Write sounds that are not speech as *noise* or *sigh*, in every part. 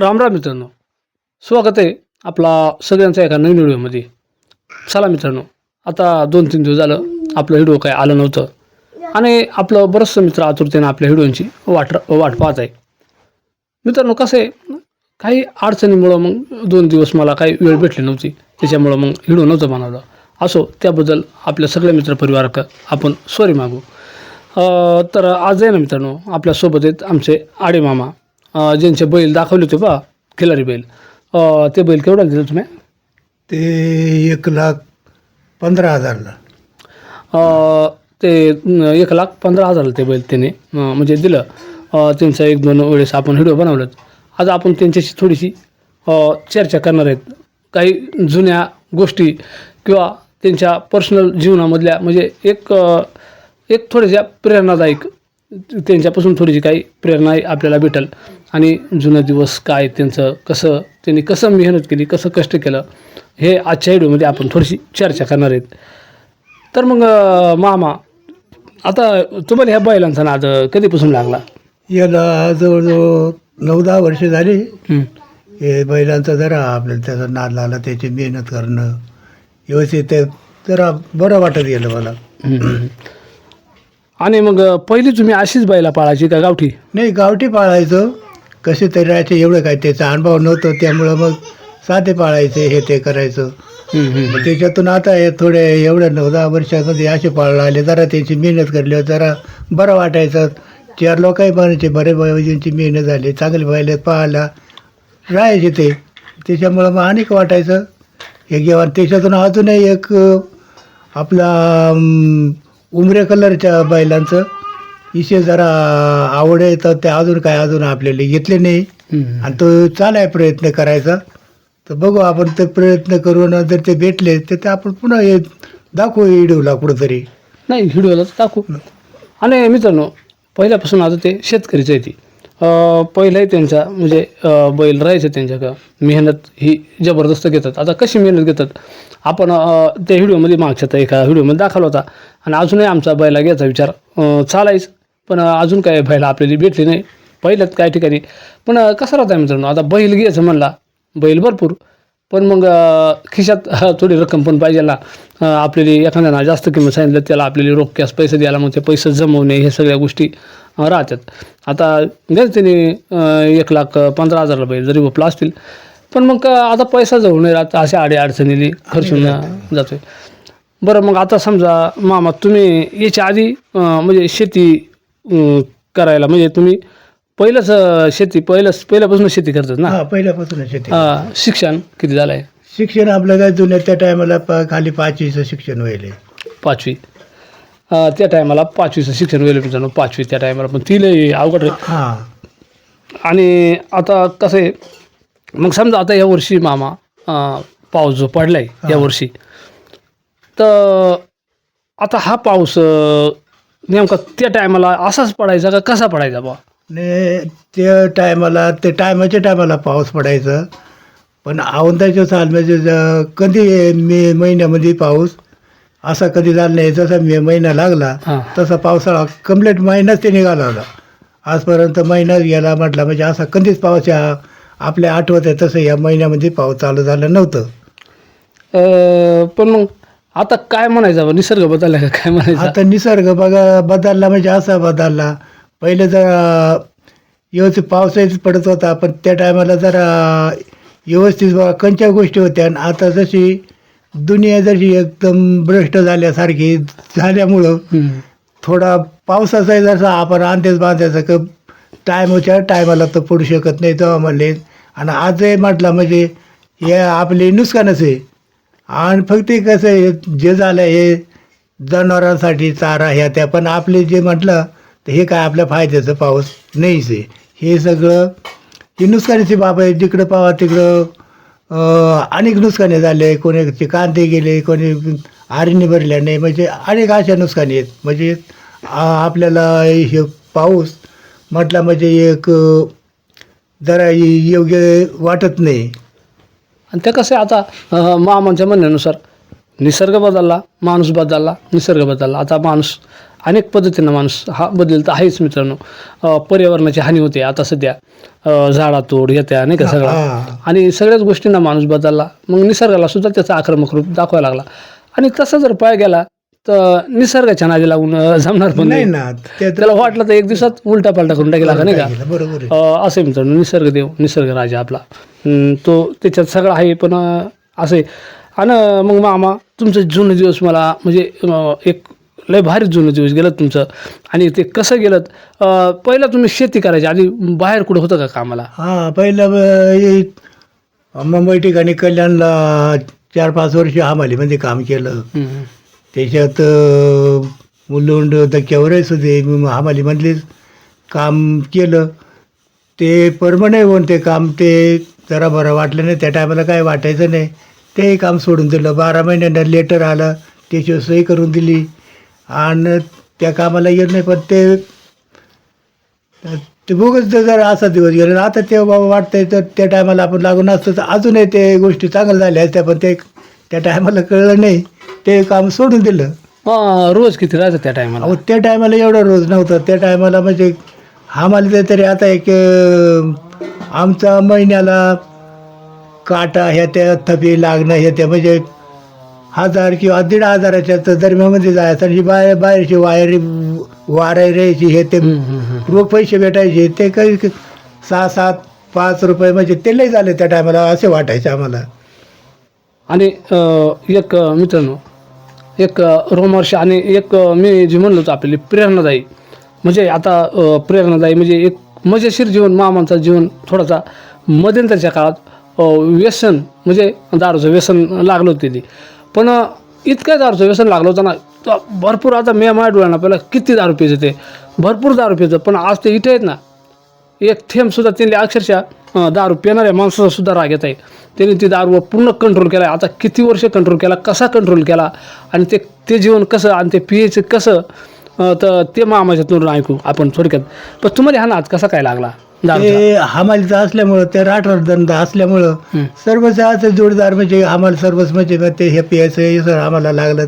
राम राम मित्रांनो. स्वागत आहे आपला सगळ्यांचा एका नवीन व्हिडिओमध्ये. चला मित्रांनो आता दोन तीन दिवस झालं आपलं व्हिडिओ काय आलं नव्हतं. आणि आपलं बरंचसं मित्र आतुरतेनं आपल्या व्हिडिओंची वाट वाट पाहत आहे. मित्रांनो कसं आहे काही अडचणीमुळं मग दोन दिवस मला काही वेळ भेटली नव्हती. त्याच्यामुळं मग व्हिडिओ नव्हतं बनवलं. असो त्याबद्दल आपल्या सगळ्या मित्रपरिवारक आपण सॉरी मागू. तर आज आहे ना मित्रांनो आपल्यासोबत आहेत आमचे आडे मामा. ज्यांचे बैल दाखवले होते बा खिलारी बैल. ते बैल केवढा दिले तुम्ही? ते एक लाख पंधरा हजारला. ते एक लाख पंधरा हजारला ते बैल त्याने म्हणजे दिलं. त्यांचा एक दोन वेळेस आपण व्हिडिओ बनवलं आज आपण त्यांच्याशी थोडीशी चर्चा करणार आहेत. काही जुन्या गोष्टी किंवा त्यांच्या पर्सनल जीवनामधल्या म्हणजे एक एक थोड्याशा प्रेरणादायक त्यांच्यापासून थोडीशी काही प्रेरणा आपल्याला भेटेल. आणि जुनं दिवस काय त्यांचं कसं त्यांनी कसं मेहनत केली कसं कष्ट केलं हे आजच्या व्हिडिओमध्ये आपण थोडीशी चर्चा करणार आहेत. तर मग मामा आता तुम्हाला ह्या बैलांचा नाद कधीपासून लागला? याला जवळजवळ नऊ दहा वर्ष झाली. हं. बैलांचा जरा आपल्याला त्याचा नाद लागला त्याची मेहनत करणं व्यवस्थित ते जरा बरं वाटत गेलं मला. आणि मग पहिली तुम्ही अशीच बैला पाळायची का गावठी? नाही गावठी पाळायचं. कसे तरी राहायचे एवढं काय त्याचा अनुभव नव्हतं. त्यामुळं मग साधे पाळायचे हे ते करायचं. मग त्याच्यातून आता हे थोडे एवढ्या नऊ दहा वर्षामध्ये असे पाळला आले जरा त्यांची मेहनत करली जरा बरं वाटायचं. चार लोकही म्हणायचे बरे बाबाजींची मेहनत झाली चांगले पाहिले पाहायला. राहायचे ते. त्याच्यामुळं मग अनेक वाटायचं. हे घेऊन त्याच्यातून अजूनही एक आपला उमरे कलरच्या बैलांचं. विषय जरा आवड आहे तर ते अजून काय अजून आपल्याला घेतले नाही. आणि तो चालाय प्रयत्न करायचा. तर बघू आपण ते प्रयत्न करून जर ते भेटले तर ते आपण पुन्हा हे दाखवू इडूला कुठंतरी. नाही व्हिडिओला टाकू आणि मित्रांनो पहिल्यापासून आता ते शेतकरीच आहे ती. पहिलाही त्यांचा म्हणजे बैल राहायचं त्यांच्या मेहनत ही जबरदस्त घेतात. आता कशी मेहनत घेतात? आपण त्या व्हिडिओमध्ये मागच्या एका व्हिडिओमध्ये दाखवला होता. आणि अजूनही आमचा बैला घ्यायचा विचार चालायच. पण अजून काय बैल आपल्याला भेटले नाही. पहिल्यात काही ठिकाणी पण कसा राहता मित्रांनो आता बैल घ्यायचं म्हणला बैल भरपूर. पण मग खिशात थोडी रक्कम पण पाहिजे ना. आपल्याला एखाद्याला जास्त किंमत सांगितलं त्याला आपल्याला रोख कॅश पैसे द्यायला मग ते पैसे जमवणे हे सगळ्या गोष्टी राहतात. आता गज त्याने एक लाख पंधरा हजारला बैल जरी भोपला असतील पण मग आता पैसा जवळ नाही राहत अशा आडे अडचणीली खर्चून जातोय. बरं मग आता समजा मामा तुम्ही याच्या आधी म्हणजे शेती करायला. म्हणजे तुम्ही पहिलंच शेती पहिलंच पहिल्यापासून शेती करतात ना? हा पहिल्यापासून शेती अं, शिक्षण किती झालं आहे शिक्षण आपलं काय जुन्या त्या टायमाला खाली पाचवीचं शिक्षण व्हायले. पाचवी. त्या टायमाला पाचवीचं शिक्षण वेळ मित्रांनो पाचवी त्या टायमाला. पण ती लई अवघड हां. आणि आता कसं आहे मग समजा आता या वर्षी मामा अं, पाऊस जो पडलाय या वर्षी तर आता हा पाऊस अं, नेमका त्या टायमाला असाच पडायचा का कसा पडायचा बा ने त्या टायमाला ते टायमाच्या टायमाला पाऊस पडायचा. पण औंदाच्या साल म्हणजे ज- कधी मे महिन्यामध्ये पाऊस असा कधी झाला नाही जसा मे महिना लागला हां. तसा पावसाळा कंप्लीट महिनाच ते निघाला होता. आजपर्यंत महिनाच गेला म्हटला म्हणजे असा कधीच पाऊस या आपल्या आठवत आहे तसं या महिन्यामध्ये पाऊस चालू झालं नव्हतं. अं, पण मग आता काय म्हणायचं? बा निसर्ग बदलला का काय म्हणायचं? आता निसर्ग बघा बदलला म्हणजे असा बदलला. पहिले जरा व्यवस्थित पावसाळीच पडत होता पण त्या टायमाला जरा व्यवस्थित बघा कंच्या गोष्टी होत्या. आणि आता जशी दुनिया जशी एकदम भ्रष्ट झाल्यासारखी झाल्यामुळं हम्म. थोडा पावसाचा जसा आपण अंदाज बांधायचा क टायमाच्या टायमाला तर पडू शकत नाही तेव्हा म्हणले. आणि आजही म्हटलं म्हणजे हे आपले नुकसानच आहे. आणि फक्त कसं आहे जे झालं हे जनावरांसाठी चारा ह्या त्या पण आपले जे म्हटलं तर हे काय आपल्या फायद्याचं पाऊस नाहीच आहे. हे सगळं ही नुकसानीची बाब आहे. जिकडं पावा तिकडं अनेक नुकसाने झाले. कोणी कांदे गेले कोणी आरणी भरल्या नाही. म्हणजे अनेक अशा नुकसानी आहेत. म्हणजे आपल्याला हे पाऊस म्हटला म्हणजे एक जरा योग्य वाटत नाही. आणि ते कसं आता मामांच्या म्हणण्यानुसार निसर्ग बदलला माणूस बदलला निसर्ग बदलला. आता माणूस अनेक पद्धतीनं माणूस हा बदल तर आहेच मित्रांनो. पर्यावरणाची हानी होते. आता सध्या अ, झाडातोड येत्या नाही का सगळा. आणि सगळ्याच गोष्टींना माणूस बदलला. मग निसर्गाला सुद्धा त्याचा आक्रमक रूप दाखवायला लागला. आणि तसा जर पाय गेला तर निसर्गाच्या नादी लागून जमणार पण नाही ना त्याला वाटलं तर एक दिवसात उलटा पालटा करून टाकेला का नाही का? बरोबर असे मित्रांनो निसर्गदेव निसर्ग राजा आपला. तो त्याच्यात सगळा आहे पण असे आणि मग मामा तुमचं जुनं दिवस मला म्हणजे एक लय भारी जुनं दिवस गेलं तुमचं. आणि ते कसं गेलं? पहिलं तुम्ही शेती करायची आधी बाहेर कुठं होतं का कामाला? हा पहिलं मुंबई ठिकाणी कल्याणला चार पाच वर्ष हमालीमध्ये काम केलं. त्याच्यात मुलुंड धक्क्यावरच होते मी काम केलं. ते परमनंट होऊन ते काम. ते जरा बरं वाटलं नाही. त्या टायमाला काय वाटायचं नाही. ते काम सोडून दिलं. बारा महिन्यानं लेटर आलं. त्याची सही करून दिली. आणि त्या कामाला येत नाही. पण ते ते बघच जर असा दिवस गेला आता ते बाबा वाटतंय तर त्या टायमाला आपण लागून असतो तर अजूनही ते गोष्टी चांगल्या झाल्या असत्या पण ते त्या टायमाला कळलं नाही. ते काम सोडून दिलं. अ, रोज किती राहायचं त्या टायमाला? अहो त्या टायमाला एवढं रोज नव्हतं. त्या टायमाला म्हणजे आम्हाला तरी आता एक अं, आमचा महिन्याला काटा ह्या त्या थपी लागणं ह्या त्या म्हणजे हजार किंवा दीड हजाराच्या तर दरम्यामध्ये जायचं. आणि ही बाहेर बाहेरची वायर वारायची हे ते रोख पैसे भेटायचे. ते काही सहा सात पाच रुपये म्हणजे ते लई झाले त्या टायमाला असे वाटायचे आम्हाला. आणि अ, एक अ, मित्रांनो एक रोमर्श आणि एक मी जे म्हणलोच आपली प्रेरणादायी. म्हणजे आता प्रेरणादायी म्हणजे एक मजेशीर जीवन मामांचा जीवन थोडासा मध्यंतरच्या काळात व्यसन म्हणजे दारूचं व्यसन लागलं होतं ते पण इतकं दारूचं व्यसन लागलं होतं ना तर भरपूर आता मे माय डोळ्यांना पहिला किती दारू पिजं ते. भरपूर दारू पिजं पण आज ते इथे आहेत ना एक थेंबसुद्धा त्यांनी अक्षरशः दारू पिणाऱ्या माणसाचा सुद्धा राग येत आहे. त्यांनी ती दारूवर पूर्ण कंट्रोल केला. आता किती वर्ष कंट्रोल केला? कसा कंट्रोल केला? आणि ते ते जीवन कसं आणि ते पियेचं कसं? तर ते मामाच्यातून ऐकू आपण थोडक्यात. पण तुम्हाला हा नाद कसा काय लागला ते हमालीचं असल्यामुळं ते राठोड धंदा असल्यामुळं. सर्वच असं जोडदार म्हणजे आम्हाला सर्वच म्हणजे मग ते हे प्यायचं हे सर आम्हाला लागलं.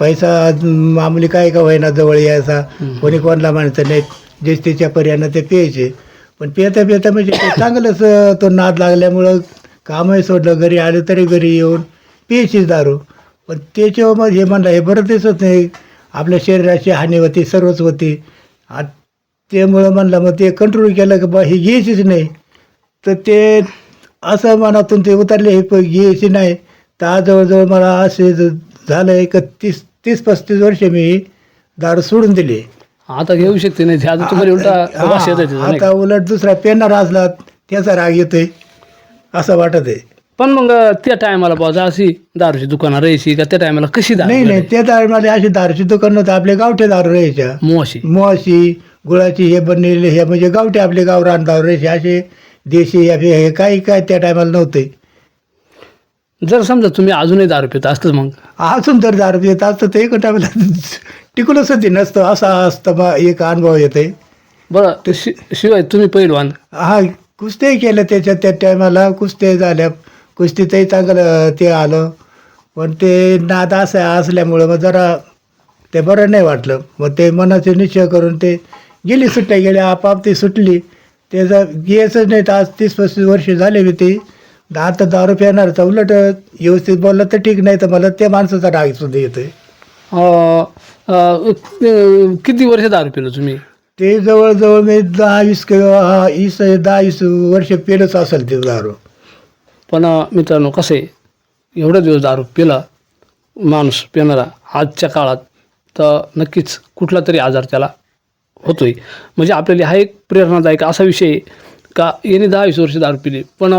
पैसा मामूली काय का होईना जवळ यायचा. कोणी कोणाला माणसं नाही जे त्याच्या पर्यानं ते प्यायचे. पण पिता पिता म्हणजे चांगलंच तो नाद लागल्यामुळं कामही सोडलं घरी आलं तरी घरी येऊन प्यायचीच दारू. पण त्याच्यावर मग हे म्हणलं हे बरं दिसत नाही. आपल्या शरीराची हानी होती सर्वच होती. आ- त्यामुळं म्हणलं मग ते कंट्रोल केलं की बा हे घ्यायचीच नाही. तर ते असं मनातून ते उतरले हे प- घ्यायची नाही. तर आज जवळजवळ मला असे झालं आहे एक तीस तीस पस्तीस वर्ष मी दारू सोडून दिली. आता घेऊ शकते नाही. ते आता तुम्हाला उलटा येत आता उलट दुसरा पेनर असला त्याचा राग येतोय असं वाटत आहे. पण मग त्या टायमाला बाजा अशी दारूची दुकानं राहायची का? त्या टायमाला कशी दारू नाही नाही त्या टायमाला अशी दारूची दुकान नव्हतं आपले गावठे दारू राहायच्या. मोशी मोशी गुळाची हे बनलेले हे म्हणजे गावठे आपले गावरान दारू राहायचे. असे देशी हे काही काय त्या टायमाला नव्हते. जर समजा तुम्ही अजूनही दारू पिता असतं मग? अजून तर दारू येत असतं ते एक टायमाला टिकूनच होती नसतं असा असतं एक अनुभव येते. बरं ते शि शिवाय तुम्ही पहिलवान हा कुस्त्याही केलं त्याच्यात त्या टायमाला कुस्त्या झाल्या. कुस्तीतही चांगलं ते आलं. पण ते नाद असं असल्यामुळं मग जरा ते बरं नाही वाटलं. मग ते मनाचे निश्चय करून ते गेली सुट्ट्या गेल्या आपाप ती सुटली. ते जर घ्यायचंच नाही तर आज तीस पस्तीस वर्ष झाले मी ते. आता दारू पिणार तर उलट व्यवस्थित बोललं तर ठीक नाही तर मला त्या माणसाचा राग सुद्धा येतोय. अं, अं, अं, किती वर्ष दारू पिलं तुम्ही? ते जवळजवळ मी दहा वीस किंवा वीस दहा वीस वर्ष पेलच असेल ते दारू. पण अं, मित्रांनो कसं? आहे एवढं दिवस दारू पिला माणूस पिणारा आजच्या काळात तर नक्कीच कुठला तरी आजार त्याला होतोय. म्हणजे आपल्याला हा एक प्रेरणादायक असा विषय आहे का याने दहा वीस वर्ष दारू पिली. पण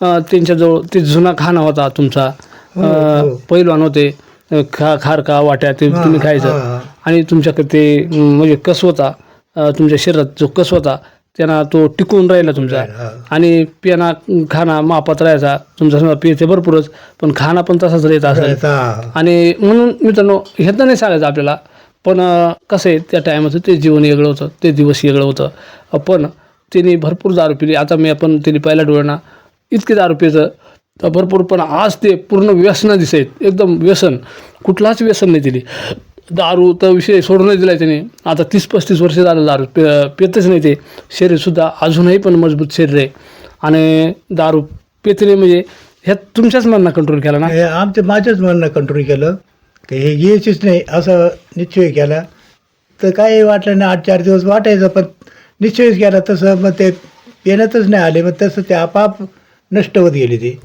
अं, त्यांच्याजवळ ते जुना खाना होता तुमचा. हो, अं, हो. पैलवान होते. खा खारका वाट्या ते तुम्ही खायचं. आणि तुमच्याकडे ते म्हणजे कस होता अं, तुमच्या शरीरात जो कस होता त्यांना तो टिकून राहिला तुमचा. आणि पियाना खाना मापात राहायचा तुमचा समजा पियते भरपूरच पण खाना पण तसाच राहत असेल. आणि म्हणून मित्रांनो हे तर नाही सांगायचं आपल्याला पण कसं आहे त्या टायमाचं ते जीवन वेगळं होतं ते दिवस वेगळं होतं पण त्यांनी भरपूर दारू पिली आता मी आपण त्यांनी पहिल्या डोळ्यांना इतके दारू पियचं तर भरपूर पण आज ते पूर्ण व्यसन दिसत. एकदम व्यसन. कुठलाच व्यसन नाही दिली दारू तर विषय सोडूनच दिला त्याने. आता तीस पस्तीस वर्ष झालं दारू पे पेतच नाही ते. शरीरसुद्धा अजूनही पण मजबूत शरीर आहे. आणि दारू पेत नाही म्हणजे ह्यात तुमच्याच मनानं कंट्रोल केला ना? हे आमचं माझ्याच म्हणणं कंट्रोल केलं. की हे घ्यायचीच नाही असं निश्चय केला. तर काही वाटलं नाही आठ चार दिवस वाटायचं पण निश्चयच केला. तसं मग ते पेण्यातच नाही आले. मग तसं ते आपाप नष्ट होत गेले ते.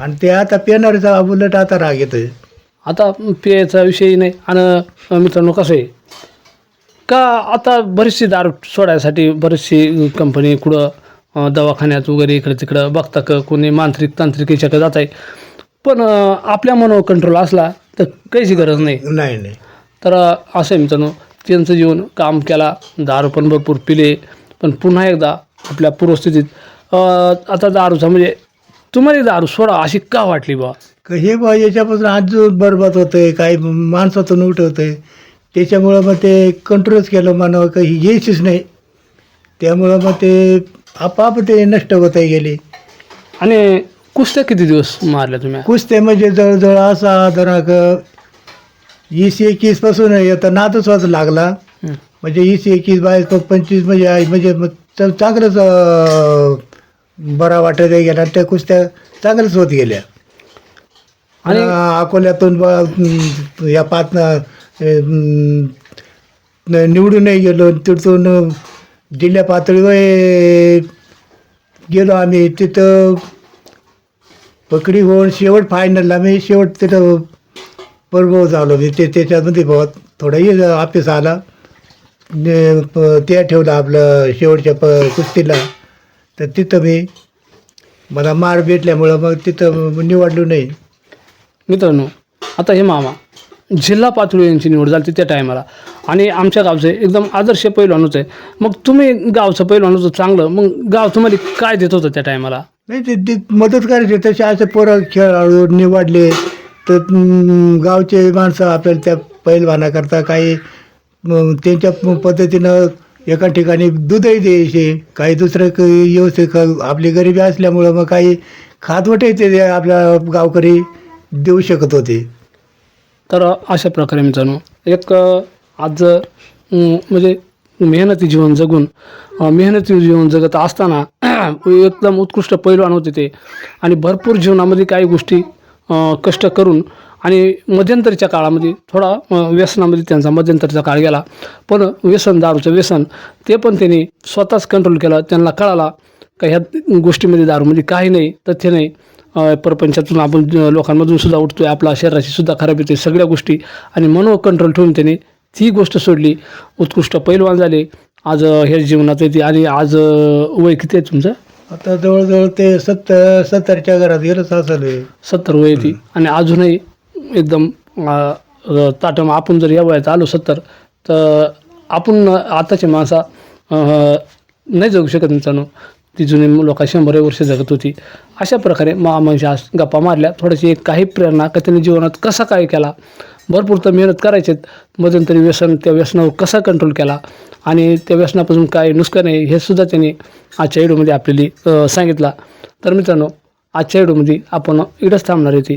आणि ते आता पेणारचा उलट आता राग येतोय. आता पेयाचा विषय नाही. आणि मित्रांनो कसं आहे? का आता बरीचशी दारू सोडायसाठी बरीचशी कंपनी कुठं दवाखान्यात वगैरे इकडे तिकडं बघता का कोणी मांत्रिक तांत्रिक याच्याकडे जात आहे? पण आपल्या मनावर कंट्रोल असला तर काहीची गरज नाही. नाही नाही. तर असं आहे मित्रांनो त्यांचं जीवन काम केला दारू पण भरपूर पिले पण पुन्हा एकदा आपल्या पूर्वस्थितीत आता दारूचा म्हणजे तुम्हाला दारू सोडा अशी का वाटली बा? क- हे बा याच्यापासून अजून बरबाद होतंय काही माणसातून उठवतंय त्याच्यामुळं मग ते कंट्रोलच केलं म्हणावं काही घ्यायचीच नाही. त्यामुळं मग ते आपाप ते नष्ट होता गेले. आणि कुस्त्या किती दिवस मारल्या तुम्ही? कुस्ते म्हणजे जवळजवळ असा धराक वीस एकवीसपासून येतं नादच होत लागला. हं. म्हणजे वीस एकवीस बावीस पंचवीस म्हणजे आहे. म्हणजे मग च- चांगलंच अं, बरा वाटत गेला त्या कुस्त्या चांगल्याच होत गेल्या. आणि अकोल्यातून ब- या पाच निवडूनही गेलो तिथून जिल्हा पातळीवर गेलो आम्ही. तिथं पकडी होऊन शेवट फायनलला मी शेवट तिथं परभव झालो. मी ते त्याच्यामध्ये बहुत थोडाही ऑफिस आला. ने- प- ते ठेवलं आपलं शेवटच्या प कुस्तीला. तर तिथं मी मला मार भेटल्यामुळं मग तिथं निवडलो नाही. मित्रांनो आता हे मामा जिल्हा पातळी यांची निवड झाली त्या टायमाला. आणि आमच्या गावचे एकदम आदर्श पैलवानच आहे. मग तुम्ही गावचं पैलवान होतं चांगलं मग गाव तुम्हाला काय देत होतं त्या टायमाला? नाही ते ते मदत करायचे तसे असे पोरं खेळाडू निवडले तर गावचे माणसं आपल्याला त्या पैलवानाकरता काही त्यांच्या पद्धतीनं एका ठिकाणी दूधही द्यायचे काही दुसरं काही व्यवस्थित आपली गरिबी असल्यामुळं मग काही खातवटही ते आपल्या गावकरी देऊ शकत होते. तर अशा प्रकारे मित्रांनो एक अ, आज म्हणजे मेहनती जीवन जगून अ, मेहनती जीवन जगत असताना *clears throat* एकदम उत्कृष्ट पैलवान होते ते. आणि भरपूर जीवनामध्ये काही गोष्टी अ, कष्ट करून आणि मध्यंतरीच्या काळामध्ये थोडा व्यसनामध्ये त्यांचा मध्यंतरीचा काळ गेला. पण व्यसन दारूचं व्यसन ते पण त्यांनी स्वतःच कंट्रोल केलं. त्यांना कळाला का ह्या गोष्टीमध्ये दारूमध्ये काही नाही तथ्य नाही. प्रपंचातून आपण लोकांमधून सुद्धा उठतोय. आपला शरीराची सुद्धा खराब येते सगळ्या गोष्टी. आणि मनो कंट्रोल ठेवून त्यांनी ती गोष्ट सोडली. उत्कृष्ट पैलवान झाले. आज हे जीवनात येते. आणि आज वय किती आहे तुमचं? आता जवळजवळ ते सत्तर सत्तरच्या घरात गेलंच असेल हे. सत्तर वय येते. आणि अजूनही एकदम ताटम आपण जर या वयात आलो सत्तर तर आपण आताची माणसा नाही जगू शकत मित्रांनो. ती जुनी लोक शंभर वर्ष जगत होती. अशा प्रकारे मामांशी गप्पा मारल्या. थोडीशी एक काही प्रेरणा का त्यांनी जीवनात कसा काय केला? भरपूर तर मेहनत करायचे मध्यंतरी व्यसन त्या व्यसनावर कसा कंट्रोल केला? आणि त्या व्यसनापासून काय नुकसान आहे हे सुद्धा त्यांनी आजच्या व्हिडिओमध्ये आपल्याला सांगितला. तर मित्रांनो आजच्या व्हिडिओमध्ये आपण इडच थांबणार होती